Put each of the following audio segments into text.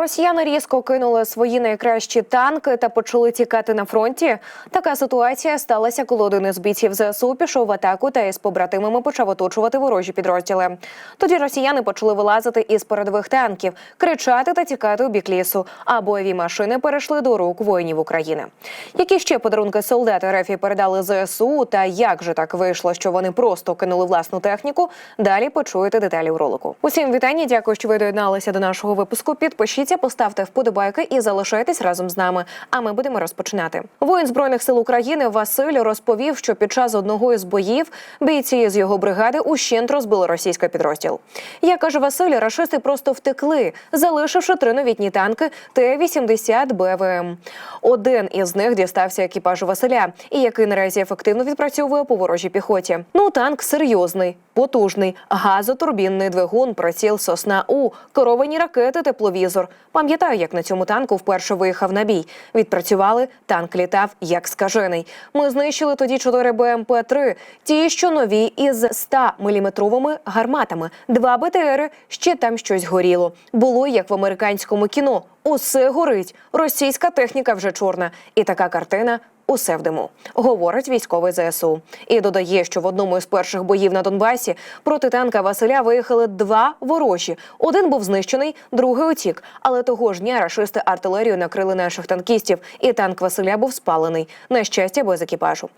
Росіяни різко кинули свої найкращі танки та почали тікати на фронті. Така ситуація сталася, коли один із бійців ЗСУ пішов в атаку та із побратимами почав оточувати ворожі підрозділи. Тоді росіяни почали вилазити із передових танків, кричати та тікати у бік лісу. А бойові машини перейшли до рук воїнів України. Які ще подарунки солдати РФ передали ЗСУ, та як же так вийшло, що вони просто кинули власну техніку? Далі почуєте деталі у ролику. Усім вітання. Дякую, що ви доєдналися до нашого випуску. Підпишіться, поставте вподобайки і залишайтесь разом з нами. А ми будемо розпочинати. Воїн збройних сил України Василь розповів, що під час одного із боїв бійці з його бригади ущент розбили російський підрозділ. Як каже Василь, рашисти просто втекли, залишивши три новітні танки Т-80 БВМ. Один із них дістався екіпажу Василя, і який наразі ефективно відпрацьовує по ворожій піхоті. Ну танк серйозний, потужний, газотурбінний двигун, приціл сосна у керовані ракети, тепловізор. Пам'ятаю, як на цьому танку вперше виїхав на бій. Відпрацювали, танк літав як скажений. Ми знищили тоді 4 БМП-3, ті, що нові із 100-мм гарматами, два БТРи, ще там щось горіло. Було як в американському кіно. Усе горить. Російська техніка вже чорна. І така картина усе в диму, говорить військовий ЗСУ. І додає, що в одному із перших боїв на Донбасі проти танка Василя виїхали два ворожі. Один був знищений, другий утік. Але того ж дня рашисти артилерію накрили наших танкістів, і танк Василя був спалений. На щастя, без екіпажу.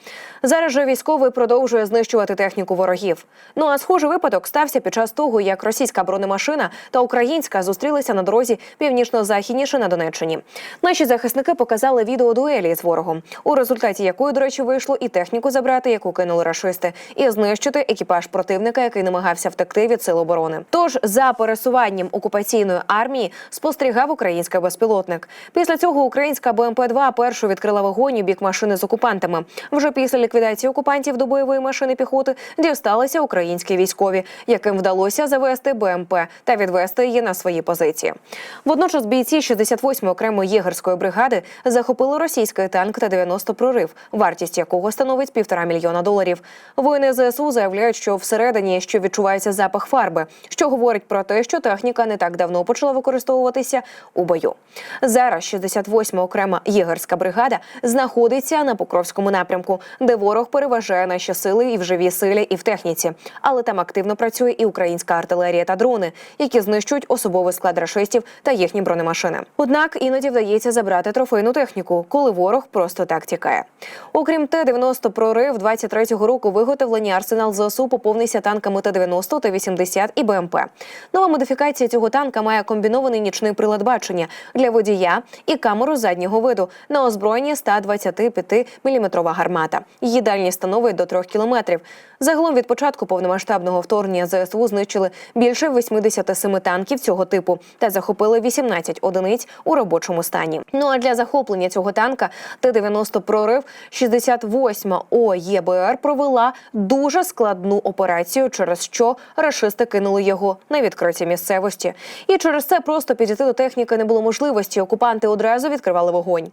Зараз же військовий продовжує знищувати техніку ворогів. Ну а схожий випадок стався під час того, як російська бронемашина та українська зустрілися на дорозі північно-західніше на Донеччині. Наші захисники показали відео дуелі з ворогом, у результаті якої, до речі, вийшло і техніку забрати, яку кинули рашисти, і знищити екіпаж противника, який намагався втекти від сил оборони. Тож за пересуванням окупаційної армії спостерігав український безпілотник. Після цього українська БМП 2 першу відкрила вогонь у бік машини з окупантами. Вже після ліквідації окупантів до бойової машини піхоти дісталися українські військові, яким вдалося завести БМП та відвести її на свої позиції. Водночас бійці 68-ї окремої єгерської бригади захопили російський танк та 90 прорив, вартість якого становить півтора мільйона доларів. Воїни ЗСУ заявляють, що всередині ще відчувається запах фарби, що говорить про те, що техніка не так давно почала використовуватися у бою. Зараз 68-ма окрема єгерська бригада знаходиться на Покровському напрямку, де ворог переважає наші сили і в живій силі, і в техніці. Але там активно працює і українська артилерія та дрони, які знищують особовий склад рашистів та їхні бронемашини. Однак іноді вдається забрати трофейну техніку, коли ворог просто так тікає. Окрім Т-90 прорив 23-го року виготовлені арсенал ЗСУ поповнився танками Т-90, Т-80 і БМП. Нова модифікація цього танка має комбінований нічний прилад бачення для водія і камеру заднього виду на озброєнні 125-мм гармата. Її дальність становить до 3 кілометрів. Загалом від початку повномасштабного вторгнення ЗСУ знищили більше 87 танків цього типу та захопили 18 одиниць у робочому стані. Ну а для захоплення цього танка Т-90 прорив 68 ОЄБР провела дуже складну операцію, через що рашисти кинули його на відкритій місцевості. І через це просто підійти до техніки не було можливості. Окупанти одразу відкривали вогонь.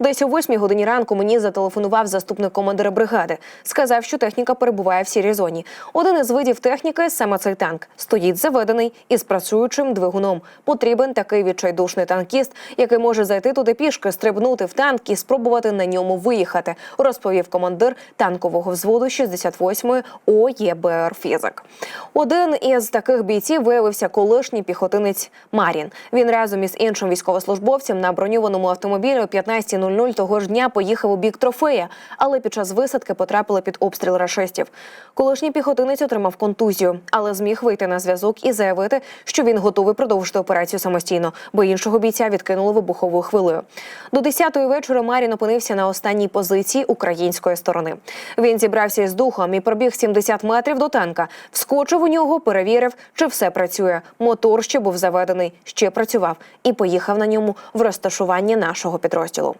Десь о 8 годині ранку мені зателефонував заступник командира бригади. Сказав, що техніка перебуває в сірій зоні. Один із видів техніки саме цей танк стоїть заведений із працюючим двигуном. Потрібен такий відчайдушний танкіст, який може зайти туди пішки, стрибнути в танк і спробувати на ньому виїхати, розповів командир танкового взводу 68-ї ОЄБР «Фізик». Один із таких бійців виявився колишній піхотинець Марін. Він разом із іншим військовослужбовцем на броньованому автомобілі о 15.00 того ж дня поїхав у бік трофея, але під час висадки потрапили під обстріл рашистів. Колишній піхотинець отримав контузію, але зміг вийти на зв'язок і заявити, що він готовий продовжити операцію самостійно, бо іншого бійця відкинули вибуховою хвилею. До 10-ї вечора Марін опинився на останній позиції української сторони. Він зібрався із духом і пробіг 70 метрів до танка, вскочив у нього, перевірив, чи все працює. Мотор ще був заведений, ще працював, і поїхав на ньому в розташування нашого підрозділу.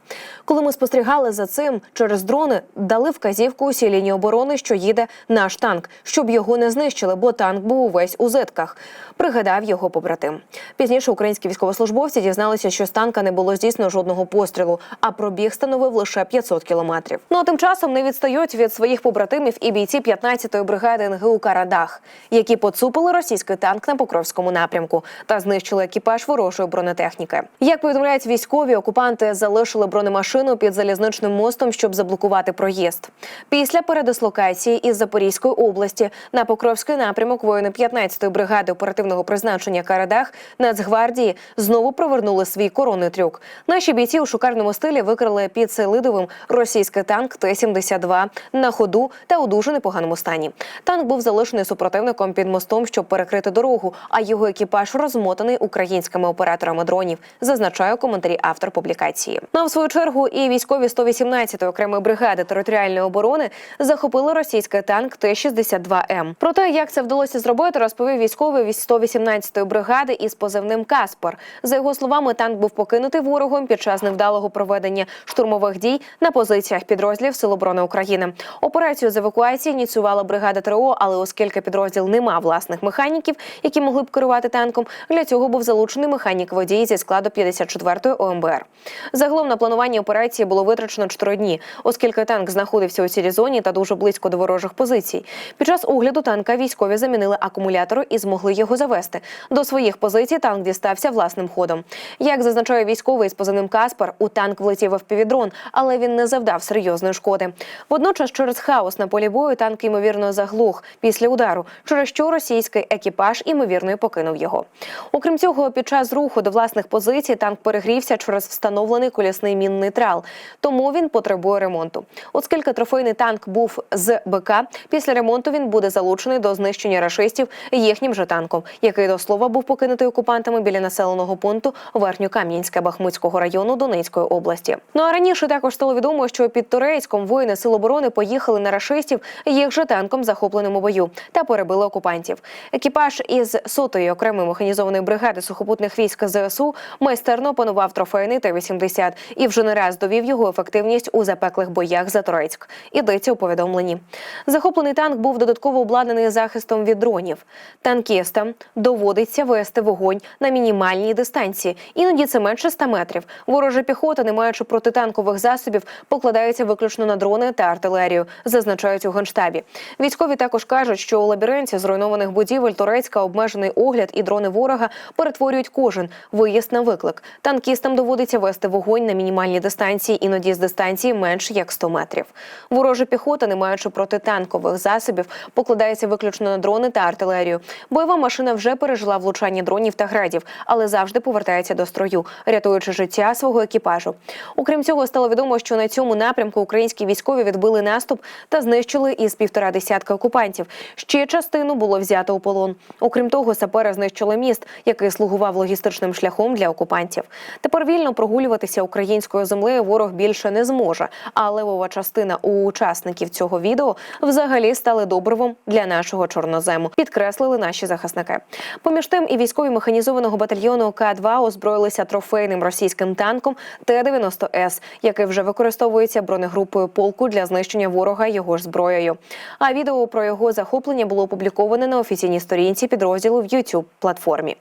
Коли ми спостерігали за цим через дрони, дали вказівку усій лінії оборони, що їде наш танк, щоб його не знищили, бо танк був увесь у зитках. Пригадав його побратим. Пізніше українські військовослужбовці дізналися, що з танка не було здійснено жодного пострілу, а пробіг становив лише 500 кілометрів. Ну а тим часом не відстають від своїх побратимів і бійці 15-ї бригади НГУ Карадах, які поцупили російський танк на Покровському напрямку та знищили екіпаж ворожої бронетехніки. Як повідомляють військові, окупанти залишили бронемашину під залізничним мостом, щоб заблокувати проїзд. Після передислокації із Запорізької області на Покровський напрямок воїни 15-ї бригади оперативного призначення Карадах Нацгвардії знову провернули свій коронний трюк. Наші бійці у шукарному стилі викрили під Селидовим російський танк Т-72 на ходу та у дуже непоганому стані. Танк був залишений супротивником під мостом, щоб перекрити дорогу, а його екіпаж розмотаний українськими операторами дронів, зазначає у коментарі автор публікації. Ну а в свою чергу і військові 118-ї окремої бригади територіальної оборони захопили російський танк Т-62М. Про те, як це вдалося зробити, розповів військовий від 118-ї бригади із позивним Каспар. За його словами, танк був покинутий ворогом під час невдалого проведення штурмових дій на позиціях підрозділів Сил оборони України. Операцію з евакуації ініціювала бригада ТРО, але оскільки підрозділ не мав власних механіків, які могли б керувати танком, для цього був залучений механік водій зі складу 54-ї ОМБР. Загалом на планування операції було витрачено 4 дні, оскільки танк знаходився у цілій зоні та дуже близько до ворожих позицій. Під час огляду танка військові замінили акумулятори і змогли його завести. До своїх позицій танк дістався власним ходом. Як зазначає військовий з позивним Каспар, у танк влетів впівдрон, але він не завдав серйозної шкоди. Водночас, через хаос на полі бою танк ймовірно заглух після удару, через що російський екіпаж ймовірно й покинув його. Окрім цього, під час руху до власних позицій танк перегрівся через встановлений колісний мінний трал, тому він потребує ремонту. Оскільки трофейний танк був з БК, після ремонту він буде залучений до знищення рашистів їхнім же танком, який до слова був покинутий окупантами біля населеного пункту Верхньокам'янська Бахмутського району Донецької області. Ну а раніше також стало відомо, що під Турецьком воїни Сил оборони поїхали на рашистів їх же танком захопленому бою та перебили окупантів. Екіпаж із сотої окремої механізованої бригади сухопутних військ ЗСУ майстерно опанував трофейний Т-80 і вже не раз довів його ефективність у запеклих боях за Турецьк. Ідеться у повідомленні. Захоплений танк був додатково обладнаний захистом від дронів. Танкістам доводиться вести вогонь на мінімальній дистанції, іноді це менше 100 метрів. Ворожа піхота, не маючи протитанкових засобів, покладається виключно на дрони та артилерію, зазначають у генштабі. Військові також кажуть, що у лабіринті зруйнованих будівель Турецька обмежений огляд і дрони ворога перетворюють кожен виїзд на виклик. Танкістам доводиться вести вогонь на мінімальній дистанції, іноді з дистанції менш як 100 метрів. Ворожа піхота, не маючи протитанкових засобів, покладається виключно на дрони та артилерію. Бойова машина вже пережила влучання дронів та градів, але завжди повертається до строю, рятуючи життя свого екіпажу. Окрім цього, стало відомо, що на цьому напрямку українські військові відбили наступ та знищили із півтора десятка окупантів. Ще частину було взято у полон. Окрім того, сапери знищили міст, який слугував логістичним шляхом для окупантів. Тепер вільно прогулюватися українською землею ворог більше не зможе. А левова частина у учасників цього відео взагалі стали добривом для нашого чорнозему. Підкреслили наші захисники. Поміж тим, і військові механізованого батальйону К-2 озброїлися трофейним російським танком Т-90С, який вже використовується бронегрупою полку для знищення ворога його ж зброєю. А відео про його захоплення було опубліковане на офіційній сторінці підрозділу в youtube платформі.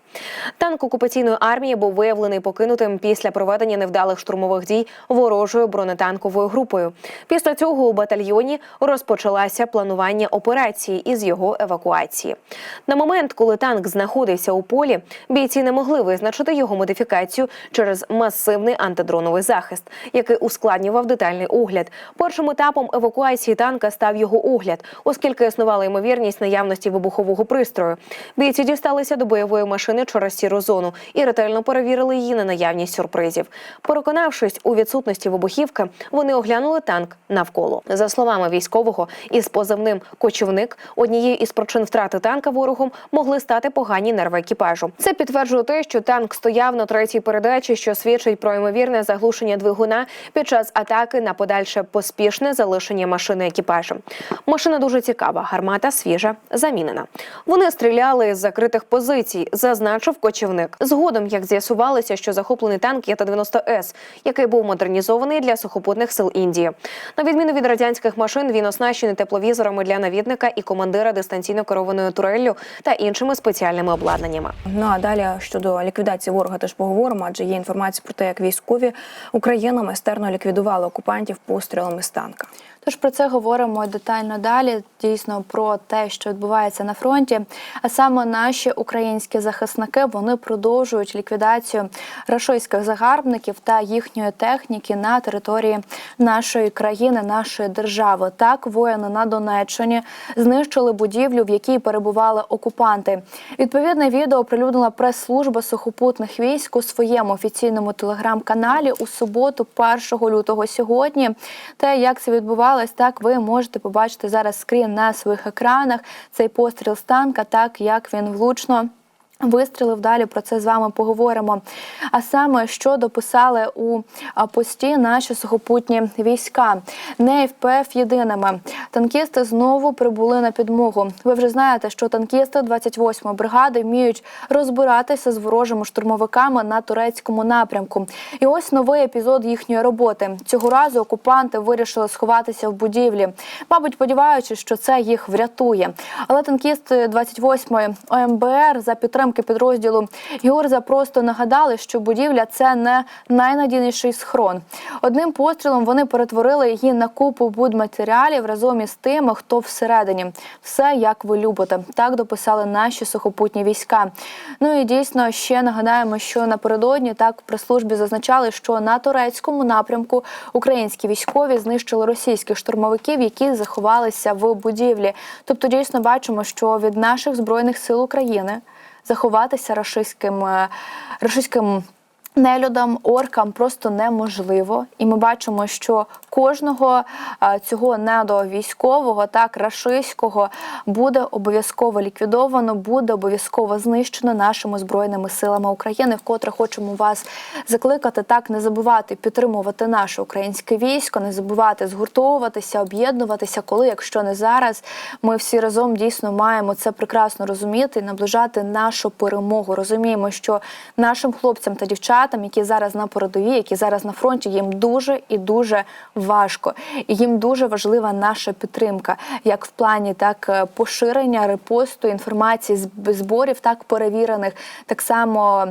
Танк окупаційної армії був виявлений покинутим після проведення невдалих штурмових дій ворожою бронетанковою групою. Після цього у батальйоні розпочалося планування операції із його евакуації. На момент, коли танк знаходився у полі, бійці не могли визначити його модифікацію через масивний антидроновий захист, який ускладнював детальний огляд. Першим етапом евакуації танка став його огляд, оскільки існувала ймовірність наявності вибухового пристрою. Бійці дісталися до бойової машини через сіру зону і ретельно перевірили її на наявність сюрпризів. Переконавшись у відсутності вибухівки, вони оглянули танк навколо. За словами військового, із позивним кочівник однією із причин втрати танка ворогом могли стати погані нерви екіпажу. Це підтверджує те, що танк стояв на третій передачі, що свідчить про ймовірне заглушення двигуна під час атаки на подальше поспішне залишення машини екіпажем. Машина дуже цікава, гармата свіжа, замінена. Вони стріляли з закритих позицій, зазначив кочівник. Згодом, як з'ясувалося, що захоплений танк є Т-90С, який був модернізований для сухопутних сил Індії. На відміну від радянських машин, він оснащений тепловізорами для навідника і командира дистанційно керованою туреллю та іншими спеціальними обладнаннями. Ну а далі щодо ліквідації ворога теж поговоримо, адже є інформація про те, як військові Україна майстерно ліквідували ліквідували окупантів пострілами з танка. Тож про це говоримо детально далі. Дійсно про те, що відбувається на фронті. А саме наші українські захисники вони продовжують ліквідацію рашистських загарбників та їхньої техніки на території нашої країни, нашої держави. Так, воїни на Донеччині знищили будівлю, в якій перебували окупанти. Відповідне відео оприлюднила прес-служба сухопутних військ у своєму офіційному телеграм-каналі у суботу, 1 лютого сьогодні. Те, як це відбувалось, так ви можете побачити зараз скрін на своїх екранах. Цей постріл з танка, так як він влучно. Вистрілив далі про це з вами поговоримо. А саме що дописали у пості наші сухопутні війська, не ФПФ єдиними. Танкісти знову прибули на підмогу. Ви вже знаєте, що танкісти 28-ї бригади вміють розбиратися з ворожими штурмовиками на турецькому напрямку. І ось новий епізод їхньої роботи. Цього разу окупанти вирішили сховатися в будівлі, мабуть, сподіваючись, що це їх врятує. Але танкісти 28-ї ОМБР за підтримки підрозділу Георза просто нагадали, що будівля це не найнадійніший схрон. Одним пострілом вони перетворили її на купу будматеріалів разом із тими, хто всередині. Все як ви любите. Так дописали наші сухопутні війська. Ну і дійсно ще нагадаємо, що напередодні так в прес-службі зазначали, що на турецькому напрямку українські військові знищили російських штурмовиків, які заховалися в будівлі. Тобто, дійсно бачимо, що від наших збройних сил України заховатися рашистським, е, рашистським нелюдам, оркам просто неможливо. І ми бачимо, що кожного цього недовійськового, так рашистського, буде обов'язково ліквідовано, буде обов'язково знищено нашими збройними силами України. Вкотре хочемо вас закликати так, не забувати підтримувати наше українське військо, не забувати згуртовуватися, об'єднуватися, коли, якщо не зараз, ми всі разом дійсно маємо це прекрасно розуміти і наближати нашу перемогу. Розуміємо, що нашим хлопцям та дівчатам, які зараз на передовій, які зараз на фронті, їм дуже і дуже важко, і їм дуже важлива наша підтримка, як в плані так е, поширення, репосту інформації з зборів, так перевірених, так само.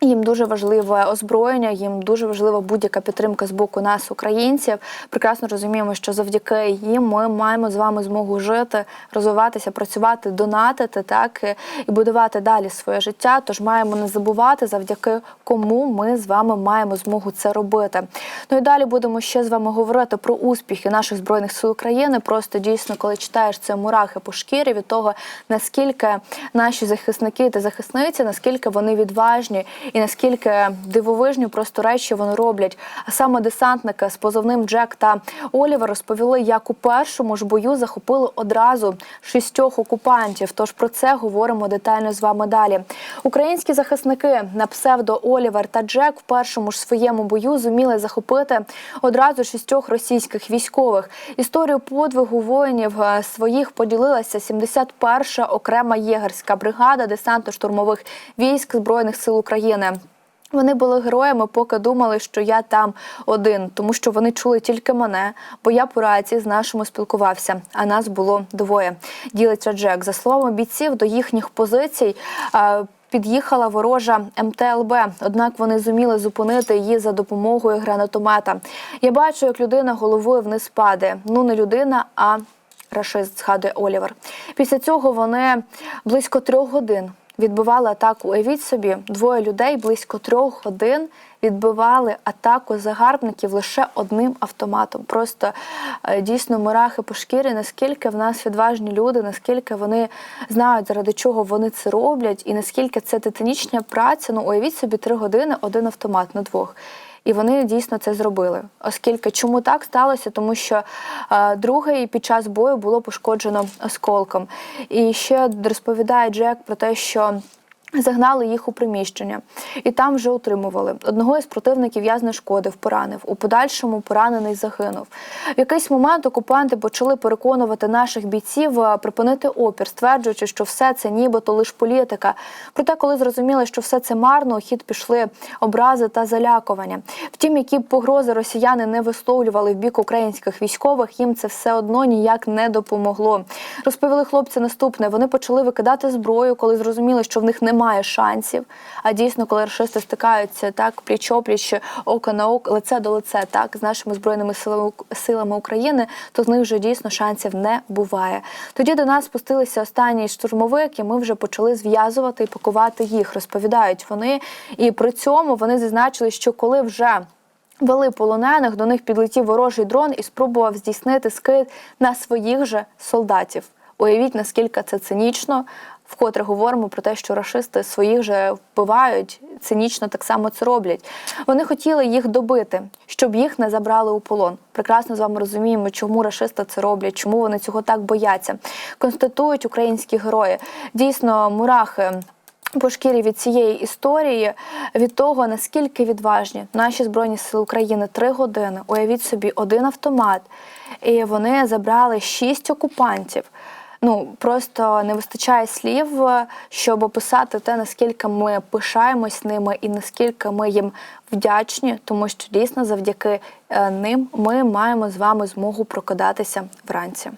Їм дуже важливе озброєння, їм дуже важлива будь-яка підтримка з боку нас, українців. Прекрасно розуміємо, що завдяки їм ми маємо з вами змогу жити, розвиватися, працювати, донатити, так і будувати далі своє життя. Тож маємо не забувати, завдяки кому ми з вами маємо змогу це робити. Ну і далі будемо ще з вами говорити про успіхи наших збройних сил України. Просто дійсно, коли читаєш це мурахи по шкірі від того, наскільки наші захисники та захисниці, наскільки вони відважні і наскільки дивовижні просто речі вони роблять. Саме десантники з позовним Джек та Олівер розповіли, як у першому ж бою захопили одразу шістьох окупантів. Тож про це говоримо детально з вами далі. Українські захисники на псевдо Олівер та Джек в першому ж своєму бою зуміли захопити одразу шістьох російських військових. Історію подвигу воїнів е, своїх поділилася 71-ша окрема єгерська бригада десантно-штурмових військ збройних сил України. Вони були героями, поки думали, що я там один, тому що вони чули тільки мене, бо я по рації з нашими спілкувався, а нас було двоє. Ділиться Джек. За словами бійців, до їхніх позицій. Під'їхала ворожа МТЛБ, однак вони зуміли зупинити її за допомогою гранатомета. Я бачу, як людина головою вниз падає. Ну не людина, а рашист, згадує Олівер. Після цього вони близько трьох годин відбивали атаку. Уявіть собі, двоє людей близько трьох годин відбивали атаку загарбників лише одним автоматом. Просто е, дійсно мурахи по шкірі, наскільки в нас відважні люди, наскільки вони знають, заради чого вони це роблять, і наскільки це титанічна праця. Ну, уявіть собі, три години один автомат на двох. І вони дійсно це зробили. Оскільки чому так сталося? Тому що е, другий під час бою було пошкоджено осколком. І ще розповідає Джек про те, що. Загнали їх у приміщення і там вже утримували. Одного із противників я знешкодив, поранив. У подальшому поранений загинув. В якийсь момент окупанти почали переконувати наших бійців е, припинити опір, стверджуючи, що все це нібито лише політика. Проте, коли зрозуміли, що все це марно, у хід пішли образи та залякування. Втім, які б погрози росіяни не висловлювали в бік українських військових, їм це все одно ніяк не допомогло. Розповіли хлопці наступне. Вони почали викидати зброю, коли зрозуміли, що в них немає немає шансів. А дійсно, коли рашисти стикаються так пліч-опліч, око на око, лице до лице, так з нашими збройними силами силами України, то з них вже дійсно шансів не буває. Тоді до нас спустилися останній штурмовик, і ми вже почали зв'язувати і пакувати їх. Розповідають вони, і при цьому вони зазначили, що коли вже Вели полонених, до них підлетів ворожий дрон і спробував здійснити скид на своїх же солдатів. Уявіть, наскільки це цинічно. Вкотре говоримо про те, що рашисти своїх же вбивають, цинічно так само це роблять. Вони хотіли їх добити, щоб їх не забрали у полон. Прекрасно з вами розуміємо, чому рашисти це роблять, чому вони цього так бояться. Констатують українські герої. Дійсно, мурахи по шкірі від цієї історії, від того, наскільки відважні наші збройні сили України три години. Уявіть собі, один автомат, і вони забрали шість окупантів. Ну просто не вистачає слів, щоб описати те, наскільки ми пишаємось ними і наскільки ми їм вдячні, тому що дійсно завдяки е, ним ми маємо з вами змогу прокидатися вранці.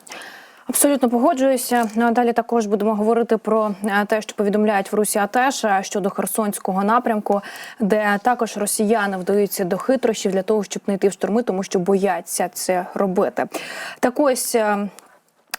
Абсолютно погоджуюся. Ну а далі також будемо говорити про е, те, що повідомляють в Русі АТЕШ е, щодо Херсонського напрямку, де також росіяни вдаються до хитрощів для того, щоб не йти в штурми, тому що бояться це робити. Так ось.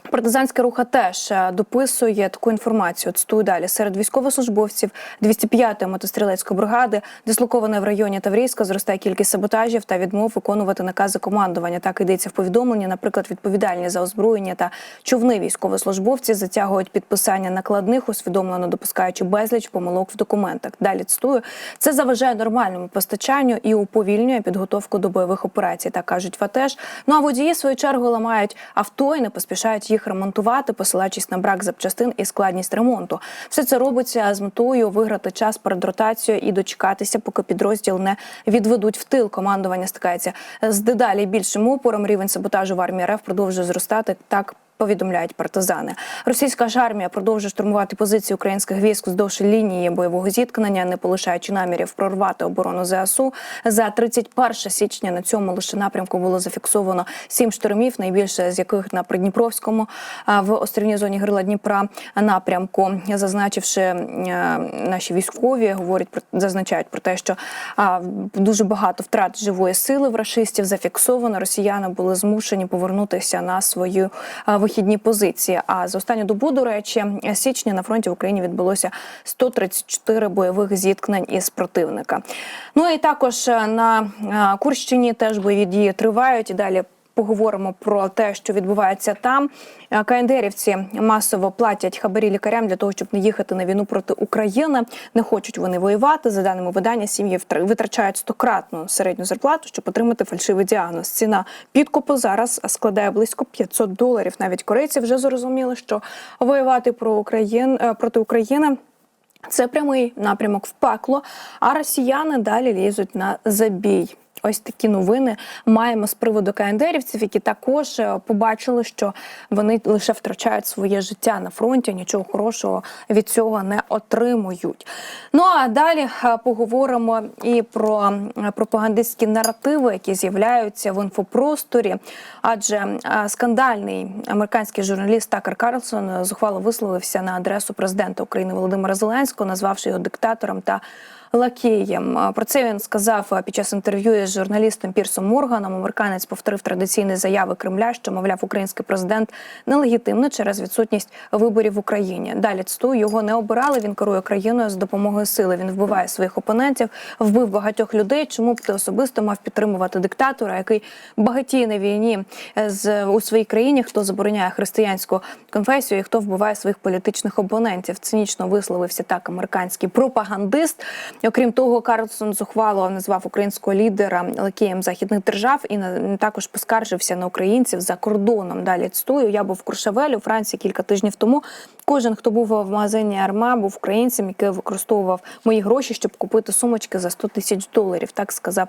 Е, Партизанський рух теж дописує таку інформацію. Цитую далі серед військовослужбовців 205-ї мотострілецької бригади, дислокованої в районі Таврійська, зростає кількість саботажів та відмов виконувати накази командування. Так йдеться в повідомленні. Наприклад, відповідальні за озброєння та човни військовослужбовці затягують підписання накладних, усвідомлено допускаючи безліч помилок в документах. Далі цитую, це заважає нормальному постачанню і уповільнює підготовку до бойових операцій. Так кажуть ВАТЕШ. Ну а водії в свою чергу ламають авто і не поспішають їх ремонтувати, посилаючись на брак запчастин і складність ремонту. Все це робиться з метою виграти час перед ротацією і дочекатися, поки підрозділ не відведуть в тил. Командування стикається з дедалі більшим опором. Рівень саботажу в армії РФ продовжує зростати. Так повідомляють партизани. Російська ж армія продовжує штурмувати позиції українських військ вздовж лінії бойового зіткнення, не полишаючи намірів прорвати оборону ЗСУ. За 31 січня на цьому лише напрямку було зафіксовано сім штурмів, найбільше з яких на Придніпровському в острівній зоні грила Дніпра напрямку, зазначивши е, наші військові, говорять про зазначають про те, що дуже багато втрат живої сили в рашистів зафіксовано. Росіяни були змушені повернутися на свою а, вихідні позиції. А за останню добу, до речі, січня на фронті в Україні відбулося 134 бойових зіткнень із противника. Ну і також е, на е, Курщині теж бойові дії тривають і далі. Поговоримо про те, що відбувається там. Е, КНДРівці масово платять хабарі лікарям для того, щоб не їхати на війну проти України. Не хочуть вони воювати. За даними видання, сім'ї витрачають стократну середню зарплату, щоб отримати фальшивий діагноз. Ціна підкупу зараз складає близько 500 доларів. Навіть корейці вже зрозуміли, що воювати про Україн е, проти України. Це прямий напрямок в пекло, а росіяни далі лізуть на забій. Ось такі новини маємо з приводу КНДРівців, які також е, побачили, що вони лише втрачають своє життя на фронті, нічого хорошого від цього не отримують. Ну а далі е, поговоримо і про пропагандистські наративи, які з'являються в інфопросторі. Адже е, скандальний американський журналіст Такер Карлсон зухвало висловився на адресу президента України Володимира Зеленського, назвавши його диктатором та лакеєм. Е, Про це він сказав під час інтерв'ю з журналістом Пірсом Морганом. Американець повторив традиційні заяви Кремля, що мовляв, український президент нелегітимний через відсутність виборів в Україні. Далі цитую, його не обирали. Він керує країною з допомогою сили. Він вбиває своїх опонентів, вбив багатьох людей. Чому б ти особисто мав підтримувати диктатора, який багатіє на війні е, з у своїй країні? Хто забороняє християнську конфесію і хто вбиває своїх політичних опонентів? Цинічно висловився так американський пропагандист. Окрім того, Карлсон зухвало назвав українського лідера лакеєм західних держав і також поскаржився на українців за кордоном. Далі цитую, я був в Куршавелі у Франції кілька тижнів тому. Кожен, хто був в магазині Арма, був українцем, який використовував мої гроші, щоб купити сумочки за 100 тисяч доларів. Так сказав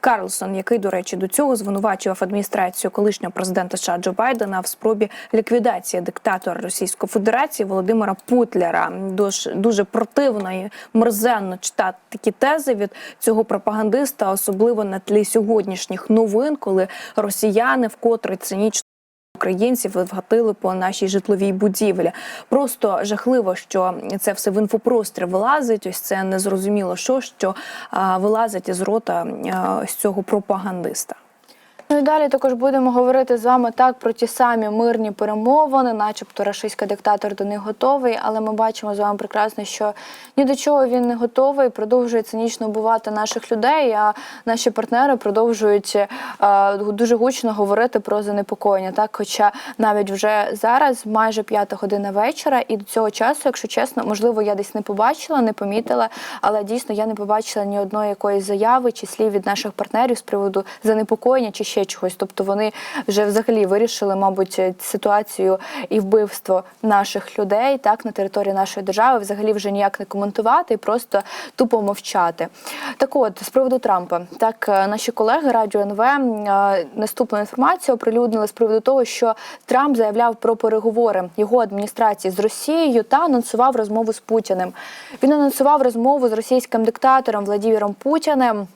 Карлсон, який, до речі, до цього звинувачував адміністрацію колишнього президента США Джо Байдена в спробі ліквідації диктатора Російської Федерації Володимира Путляра. Дуже, дуже противно і мерзенно читати такі тези від цього пропагандиста, особливо на тлі сьогоднішніх новин, коли росіяни вкотре цинічно українців вгатили по нашій житловій будівлі. Просто жахливо, що це все в інфопрострі вилазить. Ось це незрозуміло, що що вилазить із рота з цього пропагандиста. Ну і далі також будемо говорити з вами так про ті самі мирні перемовини, начебто рашистський диктатор до них готовий, але ми бачимо з вами прекрасно, що ні до чого він не готовий, продовжує цинічно вбивати наших людей. А наші партнери продовжують е, дуже гучно говорити про занепокоєння. Так, хоча навіть вже зараз майже п'ята година вечора, і до цього часу, якщо чесно, можливо, я десь не побачила, не помітила, але дійсно я не побачила ні одної якоїсь заяви чи слів від наших партнерів з приводу занепокоєння чи ще чогось. Тобто вони вже взагалі вирішили, мабуть, ситуацію і вбивство наших людей так на території нашої держави, взагалі вже ніяк не коментувати і просто тупо мовчати. Так от з приводу Трампа, так е, наші колеги Радіо НВ е, наступну інформацію оприлюднили з приводу того, що Трамп заявляв про переговори його адміністрації з Росією та анонсував розмову з Путіним. Він анонсував розмову з російським диктатором Владіміром Путіним.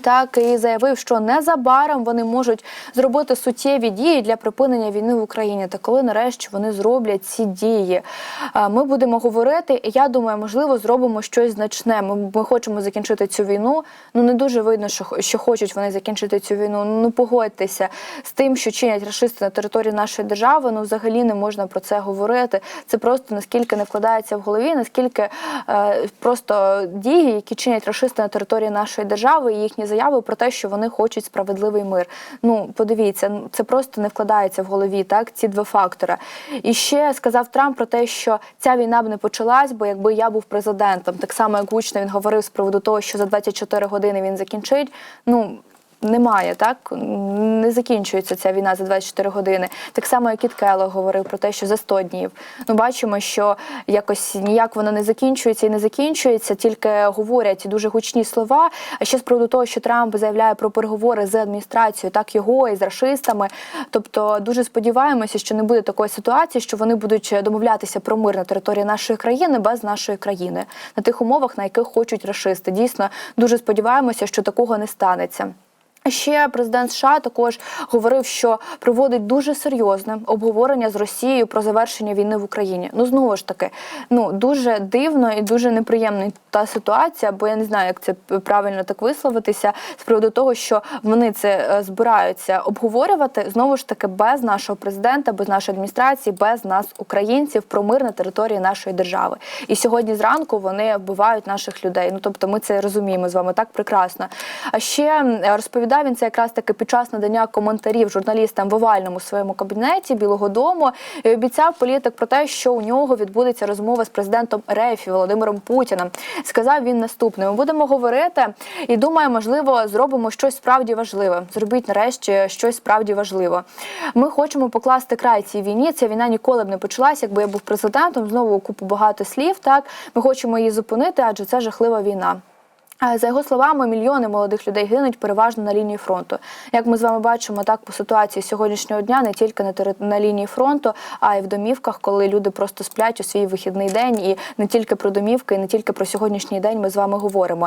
Так і заявив, що незабаром вони можуть зробити суттєві дії для припинення війни в Україні. Та коли нарешті вони зроблять ці дії, ми будемо говорити. І я думаю, можливо, зробимо щось значне. Ми, ми хочемо закінчити цю війну. Ну не дуже видно, що, що хочуть вони закінчити цю війну. Ну погодьтеся з тим, що чинять рашисти на території нашої держави. Ну взагалі не можна про це говорити. Це просто наскільки не вкладається в голові, наскільки е, просто дії, які чинять рашисти на території нашої держави, і їхні заяви про те, що вони хочуть справедливий мир. Ну подивіться, це просто не вкладається в голові. Так, ці два фактори. І ще сказав Трамп про те, що ця війна б не почалась, бо якби я був президентом, так само як гучно він говорив з приводу того, що за 24 години він закінчить. Ну немає, так не закінчується ця війна за 24 години. Так само, як і Ткело говорив про те, що за 100 днів. Ну бачимо, що якось ніяк воно не закінчується і не закінчується, тільки говорять дуже гучні слова. А ще з приводу того, що Трамп заявляє про переговори з адміністрацією, так його і з рашистами. Тобто, дуже сподіваємося, що не буде такої ситуації, що вони будуть домовлятися про мир на території нашої країни без нашої країни на тих умовах, на яких хочуть рашисти. Дійсно, дуже сподіваємося, що такого не станеться. Ще президент США також говорив, що проводить дуже серйозне обговорення з Росією про завершення війни в Україні. Ну знову ж таки, ну дуже дивно і дуже неприємна та ситуація, бо я не знаю, як це правильно так висловитися з приводу того, що вони це е, збираються обговорювати знову ж таки без нашого президента, без нашої адміністрації, без нас, українців, про мир на території нашої держави. І сьогодні зранку вони вбивають наших людей. Ну тобто, ми це розуміємо з вами так прекрасно. А ще е, розповідає він це якраз таки під час надання коментарів журналістам в овальному своєму кабінеті Білого Дому і обіцяв політик про те, що у нього відбудеться розмова з президентом РФ Володимиром Путіним. Сказав він наступне: ми будемо говорити, і думаю, можливо, зробимо щось справді важливе. Зробіть нарешті щось справді важливе. Ми хочемо покласти край цій війні. Ця війна ніколи б не почалась, якби я був президентом. Знову купу багато слів. Так ми хочемо її зупинити, адже це жахлива війна. За його словами, мільйони молодих людей гинуть переважно на лінії фронту. Як ми з вами бачимо, так по ситуації сьогоднішнього дня не тільки на тери- на лінії фронту, а й в домівках, коли люди просто сплять у свій вихідний день, і не тільки про домівки, і не тільки про сьогоднішній день ми з вами говоримо.